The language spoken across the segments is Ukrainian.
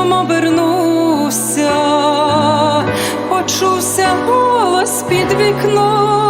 сином обернувся, почувся голос під вікном.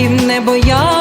і в небо янголом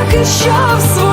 поки що в своїй.